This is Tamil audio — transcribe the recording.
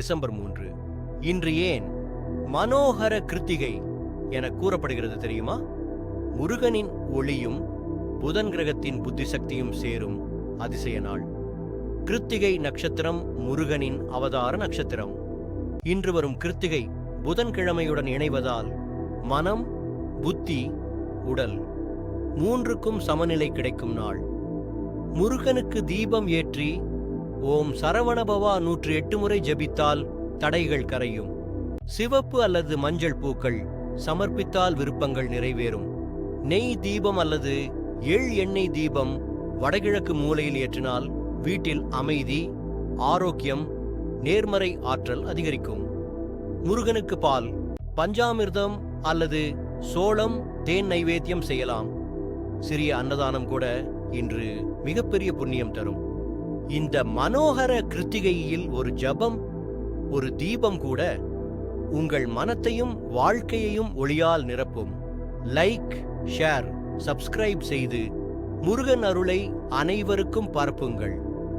டிசம்பர் மூன்று. இன்று ஏன் மனோகர கிருத்திகை என கூறப்படுகிறது தெரியுமா? முருகனின் ஒளியும் புதன் கிரகத்தின் புத்தி சக்தியும் சேரும் அதிசய நாள். கிருத்திகை நட்சத்திரம் முருகனின் அவதார நட்சத்திரம். இன்று வரும் கிருத்திகை புதன்கிழமையுடன் இணைவதால் மனம் புத்தி உடல் மூன்றுக்கும் சமநிலை கிடைக்கும் நாள். முருகனுக்கு தீபம் ஏற்றி ஓம் சரவணபவா நூற்று எட்டு முறை ஜெபித்தால் தடைகள் கரையும். சிவப்பு அல்லது மஞ்சள் பூக்கள் சமர்ப்பித்தால் விருப்பங்கள் நிறைவேறும். நெய் தீபம் அல்லது எள் எண்ணெய் தீபம் வடகிழக்கு மூலையில் ஏற்றினால் வீட்டில் அமைதி ஆரோக்கியம் நேர்மறை ஆற்றல் அதிகரிக்கும். முருகனுக்கு பால் பஞ்சாமிர்தம் அல்லது சோளம் தேன் நைவேத்தியம் செய்யலாம். சிறிய அன்னதானம் கூட இன்று மிகப்பெரிய புண்ணியம் தரும். இந்த மனோகர கிருத்திகையில் ஒரு ஜபம் ஒரு தீபம் கூட உங்கள் மனத்தையும் வாழ்க்கையையும் ஒளியால் நிரப்பும். லைக் ஷேர் சப்ஸ்கிரைப் செய்து முருகன் அருளை அனைவருக்கும் பரப்புங்கள்.